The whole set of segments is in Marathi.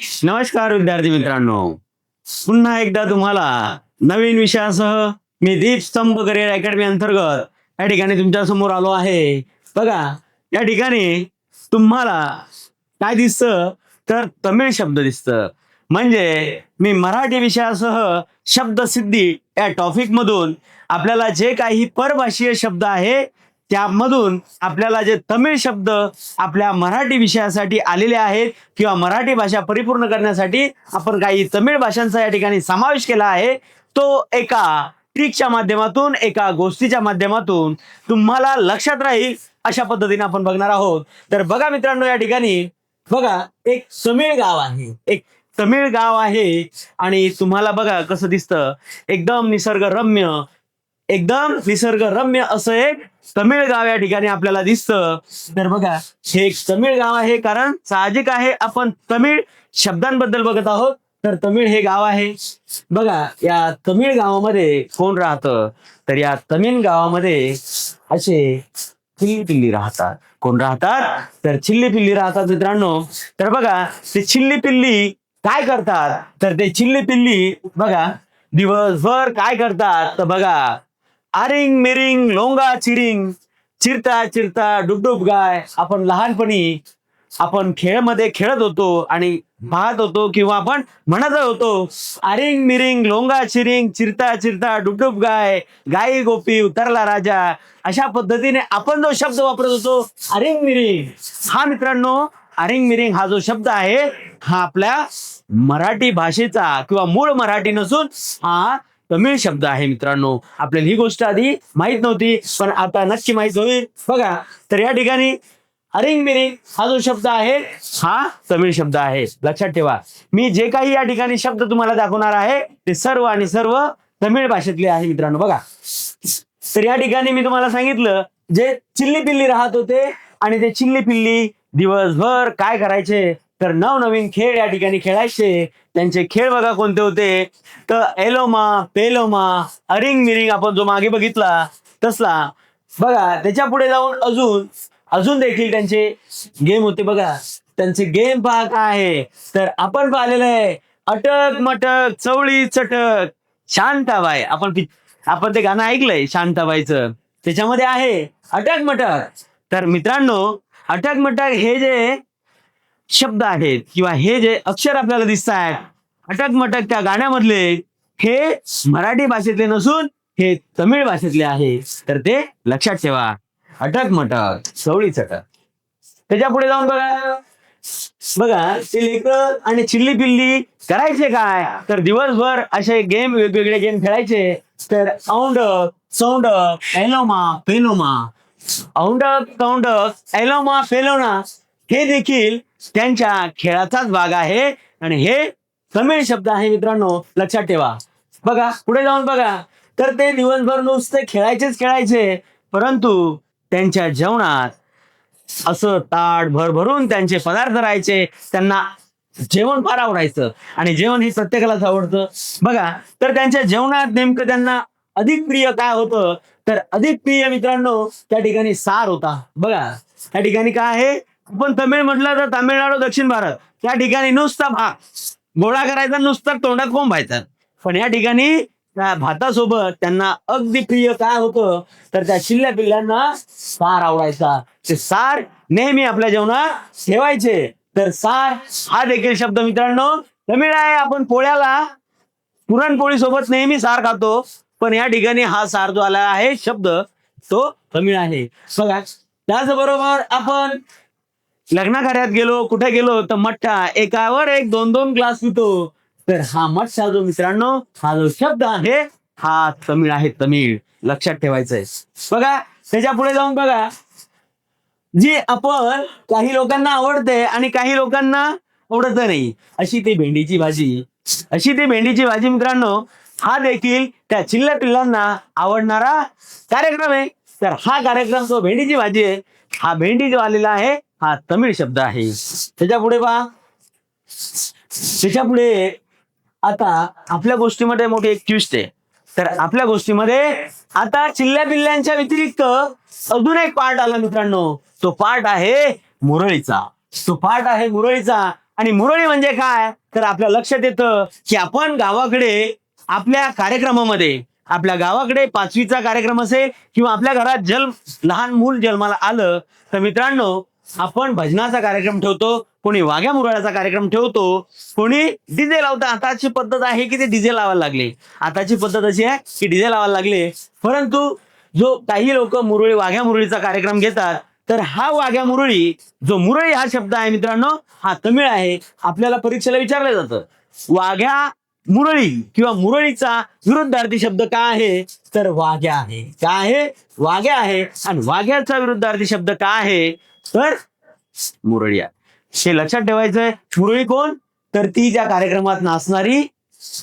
नमस्कार विद्यार्थी मित्रांनो. पुन्हा एकदा तुम्हाला नवीन विषयासह मी दीप स्तंभ करिअर अकॅडमी अंतर्गत या ठिकाणी तुमच्यासमोर आलो आहे. बघा या ठिकाणी तुम्हाला काय दिसतं? तर तमिळ शब्द दिसतं. म्हणजे मी मराठी विषयासह शब्दसिद्धी या टॉपिक मधून आपल्याला जे काही परभाषीय शब्द आहे त्यामधून आपल्याला जे तमिळ शब्द आपल्या मराठी विषयासाठी आलेले आहेत किंवा मराठी भाषा परिपूर्ण करण्यासाठी आपण काही तमिळ भाषांचा या ठिकाणी समावेश केला आहे. तो एका ट्रिकच्या माध्यमातून एका गोष्टीच्या माध्यमातून तुम्हाला लक्षात राहील अशा पद्धतीने आपण बघणार आहोत. तर बघा मित्रांनो या ठिकाणी बघा एक समीळ गाव आहे. एक तमिळ गाव आहे आणि तुम्हाला बघा कसं दिसतं. एकदम निसर्गरम्य एकदम निसर्गरम्य असं एक तमिळ गाव या ठिकाणी आपल्याला दिसतं. तर बघा हे एक तमिळ गाव आहे कारण साहजिक आहे आपण तमिळ शब्दांबद्दल बघत आहोत. तर तमिळ हे गाव आहे. बघा या तमिळ गावामध्ये कोण राहतं? तर या तमिळ गावामध्ये असे चिल्ली पिल्ली राहतात. कोण राहतात? तर चिल्ली पिल्ली राहतात मित्रांनो. तर बघा ते चिल्ली पिल्ली काय करतात? तर ते चिल्ली पिल्ली बघा दिवसभर काय करतात? तर बघा आरिंग मिरिंग लोंगा चिरिंग चिरता चिरता डुबडुब गाय. आपण लहानपणी आपण खेळमध्ये खेळत होतो आणि पाहत होतो किंवा आपण म्हणत होतो आरिंग मिरिंग लोंगा चिरिंग चिरता चिरता डुबडुब गाय गाई गोपी उतरला राजा. अशा पद्धतीने आपण जो शब्द वापरत होतो अरिंग मिरिंग. हा मित्रांनो अरिंग मिरिंग हा जो शब्द आहे हा आपल्या मराठी भाषेचा किंवा मूळ मराठी नसून हा तमिळ शब्द आहे मित्रांनो. आपल्याला ही गोष्ट आधी माहीत नव्हती पण आता नक्की माहीत होईल. बघा तर या ठिकाणी अरिंग बिरिंग हा जो शब्द आहे हा तमिळ शब्द आहे. लक्षात ठेवा. मी जे काही या ठिकाणी शब्द तुम्हाला दाखवणार आहे ते सर्व आणि सर्व तमिळ भाषेतले आहे मित्रांनो. बघा. तर या ठिकाणी मी तुम्हाला सांगितलं जे चिल्ली पिल्ली राहत होते आणि ते चिल्ली पिल्ली दिवसभर काय करायचे? तर नवनवीन खेळ या ठिकाणी खेळायचे. त्यांचे खेळ बघा कोणते होते. तर एलोमा पेलोमा अरिंग मिरिंग आपण जो मागे बघितला तसला. बघा त्याच्या पुढे जाऊन अजून अजून देखील त्यांचे गेम होते बघा. त्यांचे गेम पहा काय आहे. तर आपण पाहिलेलं आहे अटक मटक चवळी चटक शांताबाई. आपण आपण ते गाणं ऐकलंय शांताबाईचं. त्याच्यामध्ये आहे अटक मटक. तर मित्रांनो अटक मटक हे जे शब्द आहेत किंवा हे जे अक्षर आपल्याला दिसत आहेत अटक मटक त्या गाण्यामधले हे मराठी भाषेतले नसून हे तमिळ भाषेतले आहे. तर ते लक्षात ठेवा. अटक मटक सवळी चटक. त्याच्या पुढे जाऊन बघा. बघा ते लेकर आणि चिल्ली पिल्ली करायचे काय? तर दिवसभर असे गेम वेगवेगळे गेम खेळायचे. तर औंडक चौंडक एलोमा पेलोमा औंडक तौंडक एलोमा फेलोना. हे देखील त्यांच्या खेळाचाच भाग आहे. आणि हे तमिळ शब्द आहे मित्रांनो लक्षात ठेवा. बघा पुढे जाऊन बघा. तर ते दिवसभर नुसते खेळायचेच खेळायचे परंतु त्यांच्या जेवणात असं ताट भरभरून त्यांचे पदार्थ राहायचे त्यांना जेवण फार आवडायचं. आणि जेवण हे प्रत्येकालाच आवडतं. बघा तर त्यांच्या जेवणात नेमकं त्यांना अधिक प्रिय काय होतं? तर अधिक प्रिय मित्रांनो त्या ठिकाणी सार होता. बघा त्या ठिकाणी काय आहे? आपण तमिळ म्हटलं तर तामिळनाडू दक्षिण भारत. त्या ठिकाणी नुसता भात गोळा करायचा नुसता तोंडात कोंबायचा पण या ठिकाणी त्या भातासोबत त्यांना अगदी प्रिय काय होतं तर त्या शिल्ल्या पिल्ल्यांना सार आवडायचा. ते सार नेहमी आपल्या जेवणात ठेवायचे. तर सार हा देखील शब्द मित्रांनो तमिळ आहे. आपण पोळ्याला पुरणपोळी सोबत नेहमी सार खातो. पण या ठिकाणी हा सार जो आला आहे शब्द तो तमिळ आहे. बघा त्याचबरोबर आपण लग्न गेलो कुठे गेलो तर मठ्ठा एकावर एक दोन दोन ग्लास पितो. तर हा मठ्ठा जो मित्रांनो हा जो शब्द आहे हा तमिळ आहे तमिळ. लक्षात ठेवायचंय. बघा त्याच्या पुढे जाऊन बघा. जी आपण काही लोकांना आवडते आणि काही लोकांना आवडत नाही अशी ती भेंडीची भाजी. अशी ती भेंडीची भाजी मित्रांनो हा देखील त्या चिल्ल्या पिल्लांना आवडणारा कार्यक्रम आहे. तर हा कार्यक्रम जो भेंडीची भाजी आहे हा भेंडी जो आलेला आहे हा तमिळ शब्द आहे. त्याच्या पुढे पहा. त्याच्या पुढे आता आपल्या गोष्टीमध्ये मोठी एक ट्विस्ट आहे. तर आपल्या गोष्टीमध्ये आता चिल्ल्या पिल्ल्यांच्या व्यतिरिक्त अजून एक पार्ट आला मित्रांनो. तो पार्ट आहे मुरळीचा. तो पार्ट आहे मुरळीचा. आणि मुरळी म्हणजे काय? तर आपल्या लक्षात येतं की आपण गावाकडे आपल्या कार्यक्रमामध्ये आपल्या गावाकडे पाचवीचा कार्यक्रम असेल किंवा आपल्या घरात जन्म लहान मूल जन्माला आलं तर मित्रांनो आपण भजनाचा कार्यक्रम ठेवतो कोणी वाघ्या मुरळ्याचा कार्यक्रम ठेवतो कोणी डीजे लावतं. आताची पद्धत आहे की ते डीजे लावायला लागले. आताची पद्धत अशी आहे की डीजे लावायला लागले. परंतु जो काही लोक मुरळी वाघ्या मुरळीचा कार्यक्रम घेतात तर हा वाघ्या मुरळी जो मुरळी हा शब्द आहे मित्रांनो हा तमिळ आहे. आपल्याला परीक्षेला विचारलं जातं. वाघ्या मुरळी किंवा मुरळीचा विरुद्धार्थी शब्द काय आहे? तर वाघ्या आहे. काय आहे? वाघ्या आहे. आणि वाघ्याचा विरुद्धार्थी शब्द काय आहे? तर मुरळी हे लक्षात ठेवायचंय मुरळी कोण? तर ती त्या कार्यक्रमात नाचणारी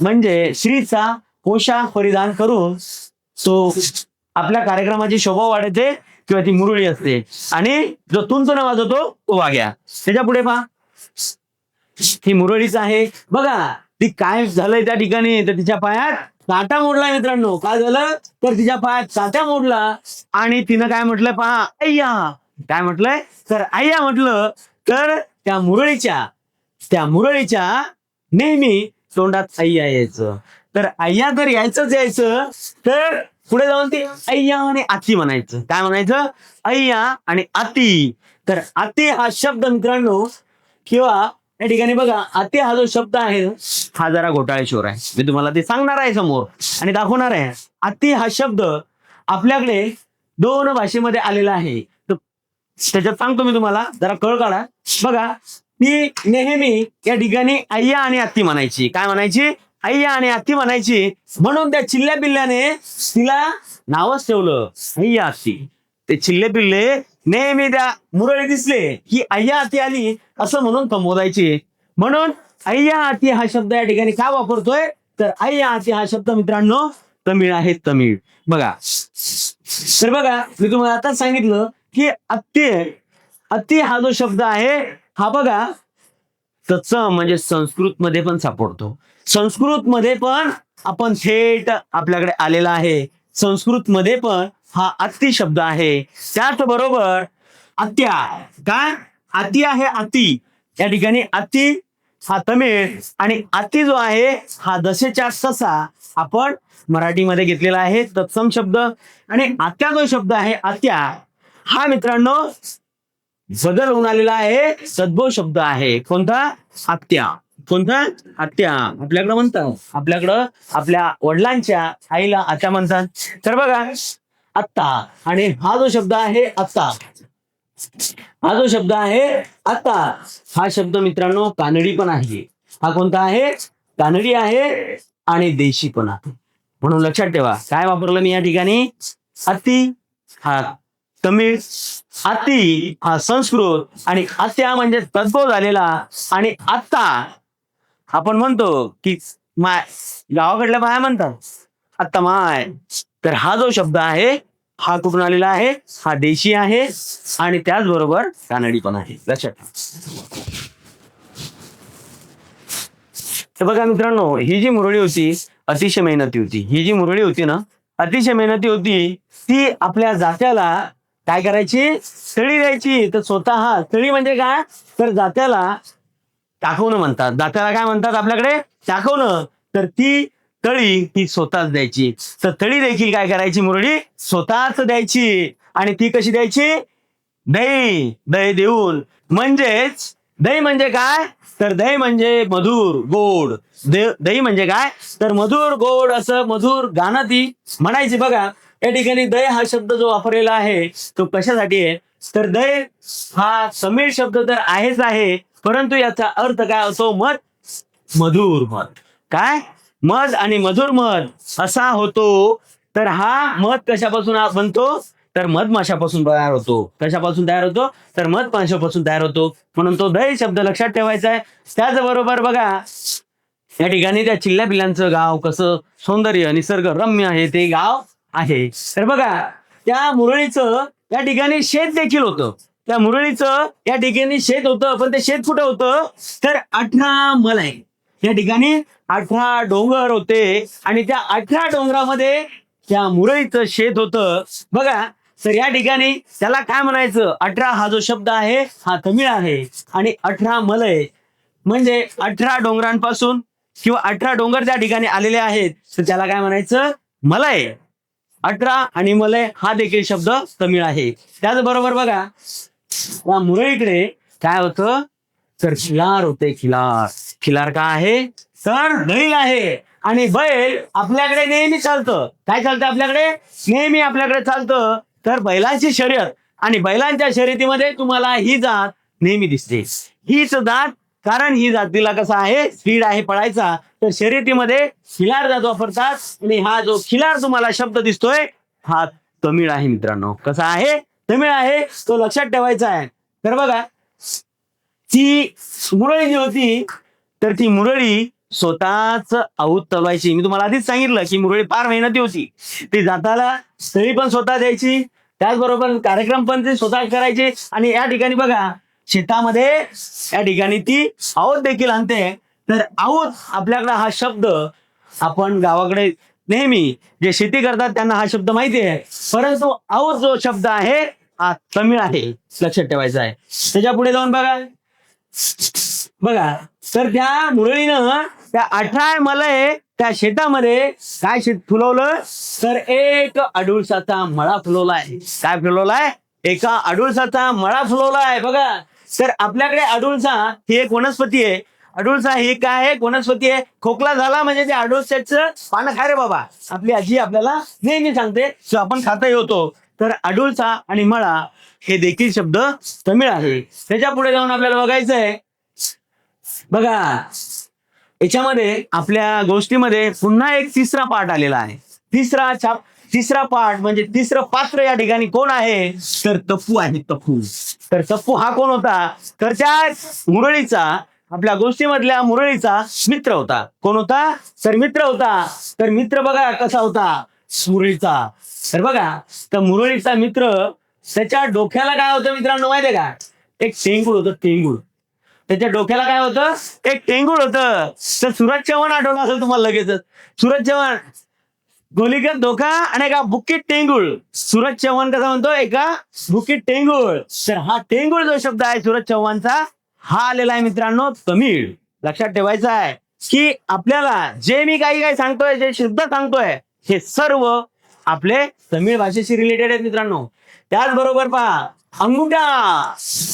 म्हणजे श्रीचा पोशाख परिधान करून तो आपल्या कार्यक्रमाची शोभा वाढते किंवा ती मुरळी असते. आणि जो तुंच वाजवतो तो वाघ्या. त्याच्या पुढे पहा. ही मुरळीच आहे. बघा ती काय झालंय त्या ठिकाणी? तर तिच्या पायात काटा मोडला मित्रांनो. काय झालं? तर तिच्या पायात काटा मोडला आणि तिनं काय म्हटलं? पहा अय्या! काय म्हटलंय? तर अय्या म्हटलं तर त्या मुरळीच्या त्या मुरळीच्या नेहमी तोंडात अय्या यायचं. तर अय्या तर यायचंच यायचं तर पुढे जाऊन ते अय्या आणि आती म्हणायचं. काय म्हणायचं? अय्या आणि आती. तर आती हा शब्द मित्रांनो किंवा या ठिकाणी बघा आती हा जो शब्द आहे हा जरा घोटाळेश्वर आहे. मी तुम्हाला ते सांगणार आहे समोर आणि दाखवणार आहे. आती हा शब्द आपल्याकडे दोन भाषेमध्ये आलेला आहे. त्याच्यात सांगतो मी तुम्हाला जरा कळ काढा. बघा ती नेहमी या ठिकाणी अय्या आणि आत्ती म्हणायची. काय म्हणायची? अय्या आणि आत्ती म्हणायची. म्हणून त्या चिल्ल्या पिल्ल्याने तिला नावच ठेवलं अय्या आत्ती. ते चिल्ले पिल्ले नेहमी त्या मुरळी दिसले की अय्या आती आली असं म्हणून संबोधायचे. म्हणून अय्या आती हा शब्द या ठिकाणी का वापरतोय? तर अय्या आती हा शब्द मित्रांनो तमिळ आहे तमिळ. बघा. तर बघा मी तुम्हाला आता सांगितलं की अत्य अति हा जो शब्द आहे हा बघा तत्सम म्हणजे संस्कृत मध्ये पण सापडतो. संस्कृत मध्ये पण आपण थेट आपल्याकडे आलेला आहे. संस्कृत मध्ये पण हा अति शब्द आहे. त्याच बरोबर आत्या काय? अति आहे अति. या ठिकाणी अति हा तमिळ आणि अति जो आहे हा दशेच्या तसा आपण मराठीमध्ये घेतलेला आहे. तत्सम शब्द आणि आत्या जो शब्द आहे आत्या हा मित्रांनो बदल होऊन आलेला आहे सद्भव शब्द आहे. कोणता? आत्या. कोणता? आत्या. आपल्याकडं म्हणतात आपल्याकडं आपल्या वडिलांच्या आईला आत्या म्हणतात. तर बघा आत्ता. आणि हा जो शब्द आहे आत्ता. हा जो शब्द आहे आत्ता. हा शब्द मित्रांनो कानडी पण आहे. हा कोणता आहे? कानडी आहे आणि देशी पण आहे. म्हणून लक्षात ठेवा. काय वापरलं मी या ठिकाणी? अति हा तमिळ अति हा संस्कृत आणि अत्या म्हणजे तद्भव झालेला आणि आत्ता आपण म्हणतो की माय गावाकडल्या माया म्हणतात. आत्ता माय. तर हा जो शब्द आहे हा कुठून आलेला आहे? हा देशी आहे आणि त्याचबरोबर कानडी पण आहे. लक्षात तर बघा मित्रांनो ही जी मुरळी होती अतिशय मेहनती होती. ही जी मुरळी होती ना अतिशय मेहनती होती ती आपल्या जात्याला काय करायची? तळी द्यायची. तर स्वतः तळी म्हणजे काय? तर जात्याला टाकवणं म्हणतात. दात्याला काय म्हणतात आपल्याकडे? टाकवणं. तर ती तळी ही स्वतःच द्यायची. तर तळी देखील काय करायची मुरडी? स्वतःच द्यायची. आणि ती कशी द्यायची? दही. दही देऊन. म्हणजेच दही म्हणजे काय? तर दही म्हणजे मधुर गोड. दही म्हणजे काय? तर मधुर गोड असं मधुर गाणं ती म्हणायची. बघा या ठिकाणी दय हा शब्द जो वापरलेला आहे तो कशासाठी आहे? तर दय हा समीर शब्द तर आहेच आहे परंतु याचा अर्थ काय होतो? मध मधुर मध. काय? मध आणि मधुर मध असा होतो. तर हा मध कशापासून बनतो? तर मधमाशापासून तयार होतो. कशापासून तयार होतो? तर मधमाशापासून तयार होतो. म्हणून तो दही शब्द लक्षात ठेवायचा आहे. त्याचबरोबर बघा या ठिकाणी त्या चिल्ल्या पिल्लांचं गाव कसं सौंदर्य निसर्ग रम्य आहे ते गाव आहे. तर बघा त्या मुरळीचं या ठिकाणी शेत देखील होतं. त्या मुरळीचं या ठिकाणी शेत होतं पण ते शेत कुठं होतं? तर अठरा मलय या ठिकाणी अठरा डोंगर होते आणि त्या अठरा डोंगरामध्ये त्या मुरळीचं शेत होतं. बघा तर या ठिकाणी त्याला काय म्हणायचं? अठरा हा जो शब्द आहे हा तमिळ आहे. आणि अठरा मलय म्हणजे अठरा डोंगरांपासून किंवा अठरा डोंगर त्या ठिकाणी आलेले आहेत. तर त्याला काय म्हणायचं? मलय अठरा आणि मलय हा देखील शब्द तमिळ आहे. त्याचबरोबर बघा या मुरळीकडे काय होतं? तर खिलार होते खिलार. खिलार काय आहे? तर बैल आहे. आणि बैल आपल्याकडे नेहमी चालतं. काय चालतं आपल्याकडे? नेहमी आपल्याकडे चालतं. तर बैलांची शर्यत. आणि बैलांच्या शर्यतीमध्ये तुम्हाला ही जात नेहमी दिसते. हीच जात कारण ही जातीला कसा आहे? स्पीड आहे पळायचा. तर शर्यतीमध्ये खिलार जात वापरतात. आणि हा जो खिलार तुम्हाला शब्द दिसतोय हा तमिळ आहे मित्रांनो. कसा आहे? तमिळ आहे. तो लक्षात ठेवायचा आहे. तर बघा ती मुरळी जी होती तर ती मुरळी स्वतःच आऊत तलवायची. मी तुम्हाला आधीच सांगितलं की मुरळी फार मेहनती होती. ती जाताला तरी पण स्वतः द्यायची. त्याचबरोबर कार्यक्रम पण ते स्वतः करायचे. आणि या ठिकाणी बघा शेतामध्ये या ठिकाणी ती आवत देखील आणते. तर आऊत आपल्याकडे हा शब्द आपण गावाकडे नेहमी जे शेती करतात त्यांना हा शब्द माहिती आहे. परंतु आवत जो शब्द आहे हा तमिळ आहे. लक्षात ठेवायचा आहे. त्याच्या पुढे जाऊन बघा. बघा. तर त्या मुरळीनं त्या अठरा मलय त्या शेतामध्ये काय शेत फुलवलं? तर एक अडुळसाचा मळा फुलवलाय काय फुलवलाय एका अडुळसाचा मळा फुलवलाय बघा. तर आपल्याकडे अडुळसा ही एक वनस्पती आहे. अडुळसा ही काय आहे? वनस्पती आहे. खोकला झाला म्हणजे ते अडुळसाचं पानं खा रे बाबा. आपली आजी आपल्याला नेहमी सांगते. सो आपण खाता येतो. तर अडुळसा आणि मळा हे देखील शब्द तमिळ आहे. त्याच्या पुढे जाऊन आपल्याला बघायचं आहे. बघा याच्यामध्ये आपल्या गोष्टीमध्ये पुन्हा एक तिसरा पार्ट आलेला आहे. तिसरा छाप तिसरा पार्ट म्हणजे तिसरं पात्र या ठिकाणी कोण आहे? तर तप्पू आहे तप्पू. तर तप्पू हा कोण होता? तर त्या मुरळीचा आपल्या गोष्टीमधल्या मुरळीचा मित्र होता. कोण होता? तर मित्र होता. तर मित्र बघा कसा होता? मुरळीचा. तर बघा तर मुरळीचा मित्र त्याच्या डोक्याला काय होतं मित्रांनो माहितीये का? एक टेंगूळ होतं टेंगूळ. त्याच्या डोक्याला काय होतं? एक टेंगूळ होतं. तर सूरज चव्हाण आठवलं असेल तुम्हाला लगेचच. सूरज चव्हाण गोलीकर धोका आणि एका बुकीत टेंगुळ सूरज चव्हाण कसा म्हणतो एका बुकीत टेंगुळ तर हा टेंगुळ जो शब्द आहे सूरज चव्हाणचा हा आलेला आहे मित्रांनो तमिळ. लक्षात ठेवायचा आहे की आपल्याला जे मी काही काही सांगतोय जे शब्द सांगतोय हे सर्व आपले तमिळ भाषेशी रिलेटेड आहेत मित्रांनो. त्याचबरोबर पहा अंगुठा.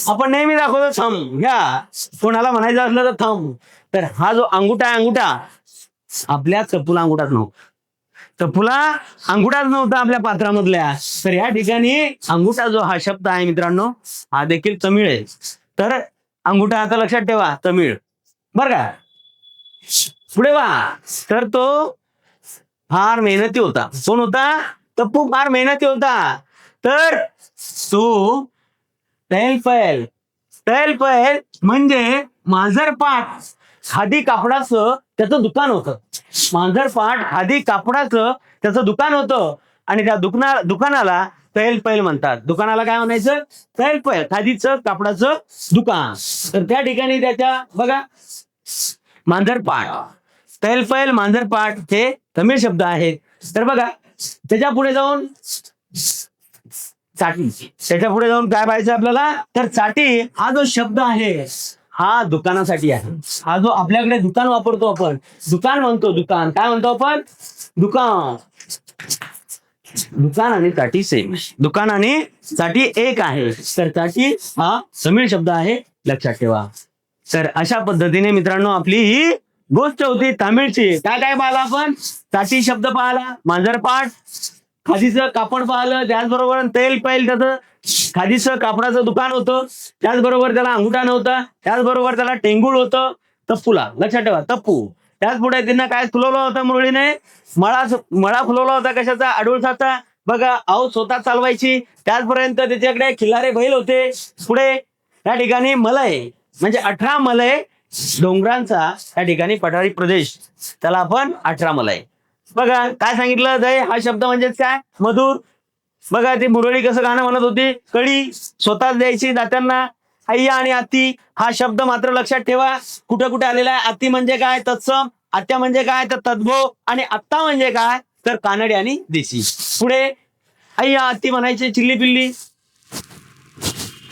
आपण नेहमी दाखवतो थंब घ्या. कोणाला म्हणायचं असलं तर थंब. तर हा जो अंगुठा आहे अंगुठा. आपल्या चपूल अंगुठात नव्हता तर फुला अंगुठाच नव्हता आपल्या पात्रामधल्या. तर या ठिकाणी अंगुठा जो हा शब्द आहे मित्रांनो हा देखील तमिळ आहे. तर अंगुठा आता लक्षात ठेवा तमिळ. बर का? पुढे वा तर तो फार मेहनती होता. कोण होता? तप्पू फार मेहनती होता. तर तो तैल पैल तैल पैल म्हणजे मांजरपाट. खादी कापडाचं त्याचं दुकान होतं. मांजरपाट खादी कापडाचं त्याचं दुकान होतं. आणि त्या दुकाना दुकानाला तैल पैल म्हणतात. दुकानाला काय म्हणायचं? तैल पैल खादीचं कापडाचं दुकान. तर त्या ठिकाणी त्याच्या बघा मांजरपाट तैल पैल मांजरपाट हे तमिळ शब्द आहेत तर बघा त्याच्या पुढे जाऊन चाटी. त्याच्या पुढे जाऊन काय पाहायचं आपल्याला? तर चाटी हा जो शब्द आहे हा दुकानासाठी आहे. हा जो आपल्याकडे दुकान वापरतो आपण. दुकान म्हणतो दुकान. काय म्हणतो आपण? दुकान. दुकान आणि चाटी सेम. दुकान आणि चाटी एक आहे. तर चाटी हा समीळ शब्द आहे. लक्षात ठेवा. तर अशा पद्धतीने मित्रांनो आपली ही गोष्ट होती तामिळची. काय काय पाहिलं आपण? चाटी शब्द पाहिला मांजरपाठ खादीचं कापड पाहिलं त्याचबरोबर तेल पाहिलं त्याचं. खादीचं कापडाचं दुकान होतं त्याचबरोबर त्याला अंगुठा नव्हता त्याचबरोबर त्याला टेंगुळ होतं तप्पूला. लक्षात ठेवा तप्पू. त्याच पुढे त्यांना काय फुलवलं होतं मुरळीने? मळा मळा फुलवला होता कशाचा? अडुळसाचा बघा आऊ स्वतः चालवायची. त्याचपर्यंत त्याच्याकडे खिल्लारे बैल होते. पुढे त्या ठिकाणी मलय. म्हणजे अठरा मलय डोंगरांचा त्या ठिकाणी पठारी प्रदेश. त्याला आपण अठरा मलय. बघा काय सांगितलं? जय हा शब्द म्हणजेच काय? मधुर. बघा ते मुरळी कसं गाणं म्हणत होती. कळी स्वतःच द्यायची दात्यांना. अय्या आणि आती हा शब्द मात्र लक्षात ठेवा. कुठे कुठे आलेला आहे? आत्ती म्हणजे काय? तत्सम. आत्या म्हणजे काय? तर तद्भव. आणि आत्ता म्हणजे काय? तर कानडी आणि देशी. पुढे अय्या आती म्हणायची चिल्ली पिल्ली.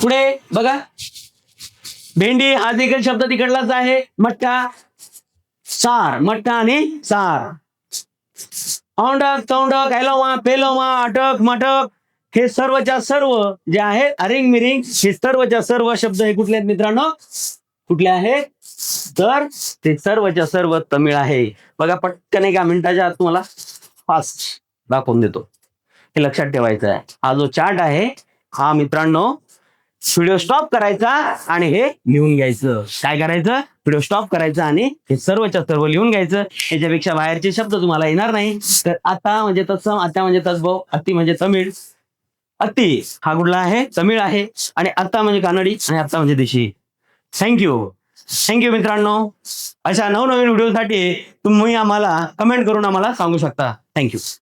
पुढे बघा. भेंडी हा देखील शब्द तिकडलाच आहे. मठ्ठा सार. मठ्ठा आणि सार. औंडक तोंडक एलोमा पेलोमा अटक मटक हे सर्वच्या सर्व जे आहेत अरिंग मिरिंग हे सर्वच्या सर्व शब्द हे कुठले आहेत मित्रांनो? कुठले आहेत? तर ते सर्वच्या सर्व तमिळ आहे. बघा पटकन एका मिनिटाच्या आत तुम्हाला फास्ट दाखवून देतो. हे लक्षात ठेवायचं आहे हा जो चार्ट आहे हा मित्रांनो व्हिडिओ स्टॉप करायचा आणि हे लिहून घ्यायचं. काय करायचं? व्हिडिओ स्टॉप करायचा आणि हे सर्वच्या सर्व लिहून घ्यायचं. याच्यापेक्षा बाहेरचे शब्द तुम्हाला येणार नाही. तर आता म्हणजे तत्सम आता म्हणजे तसभाव अति म्हणजे तमिळ. अति हा कुठला आहे? तमिळ आहे. आणि आता म्हणजे कानडी आणि आता म्हणजे देशी. थँक्यू थँक्यू मित्रांनो. अशा नवनवीन व्हिडिओसाठी तुम्ही आम्हाला कमेंट करून आम्हाला सांगू शकता. थँक्यू